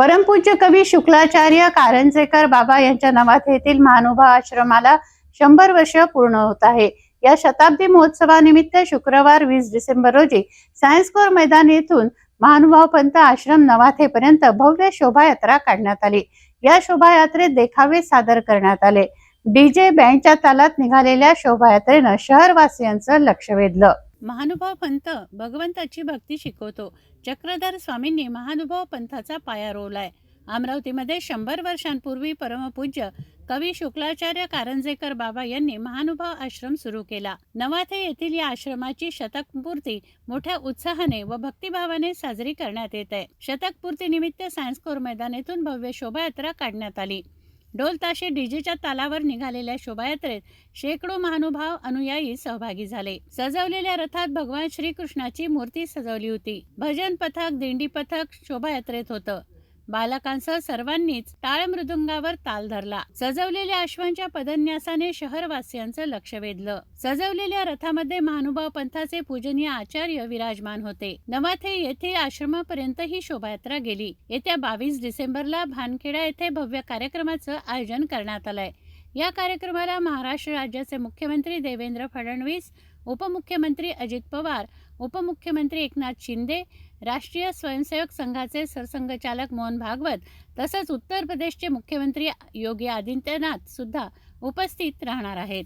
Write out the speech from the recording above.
परमपूज्य कवी शुक्लाचार्य कारंजेकर बाबा यांच्या नावात येथील महानुभाव आश्रमाला शंभर वर्ष पूर्ण होत आहे. या शताब्दी महोत्सवानिमित्त शुक्रवार वीस डिसेंबर रोजी सायन्स कोर मैदान येथून महानुभाव पंत आश्रम नवाथेपर्यंत भव्य शोभायात्रा काढण्यात आली. या शोभायात्रेत देखावे सादर करण्यात आले. डीजे बँडच्या तालात निघालेल्या शोभायात्रेनं शहरवासियांचं लक्ष वेधलं. महानुभाव पंत भगवंताची भक्ती शिकवतो. चक्रधर स्वामींनी महानुभाव पंथाचा पाया रोवलाय. अमरावतीमध्ये शंभर वर्षांपूर्वी परमपूज्य कवी शुक्लाचार्य कारंजेकर बाबा यांनी महानुभाव आश्रम सुरू केला. नवाथे येथील या आश्रमाची शतकपूर्ती मोठ्या उत्साहाने व भक्तिभावाने साजरी करण्यात येत आहे. शतकपूर्ती निमित्त सायन्स कोर मैदान येथून भव्य शोभायात्रा काढण्यात आली. ढोल ताशे डीजेच्या तालावर निघालेल्या शोभायात्रेत शेकडो महानुभाव अनुयायी सहभागी झाले. सजवलेल्या रथात भगवान श्रीकृष्णाची मूर्ती सजवली होती. भजन पथक दिंडी पथक शोभायात्रेत होतं. बालकांसह सर्वांनीच टाळ मृदुंगावर ताल धरला. सजवलेल्या अश्वांच्या पदन्यासाने शहरवासियांचं लक्ष वेधलं. सजवलेल्या रथामध्ये महानुभाव पंथाचे पूजनीय आचार्य विराजमान होते. नवाथे येथे आश्रमापर्यंत ही शोभायात्रा गेली. येत्या बावीस डिसेंबरला भानखेडा येथे भव्य कार्यक्रमाचं आयोजन करण्यात आलंय. या कार्यक्रमाला महाराष्ट्र राज्याचे मुख्यमंत्री देवेंद्र फडणवीस उपमुख्यमंत्री अजित पवार उपमुख्यमंत्री एकनाथ शिंदे राष्ट्रीय स्वयंसेवक संघाचे सरसंघचालक मोहन भागवत तसंच उत्तर प्रदेशचे मुख्यमंत्री योगी आदित्यनाथ सुद्धा उपस्थित राहणार आहेत.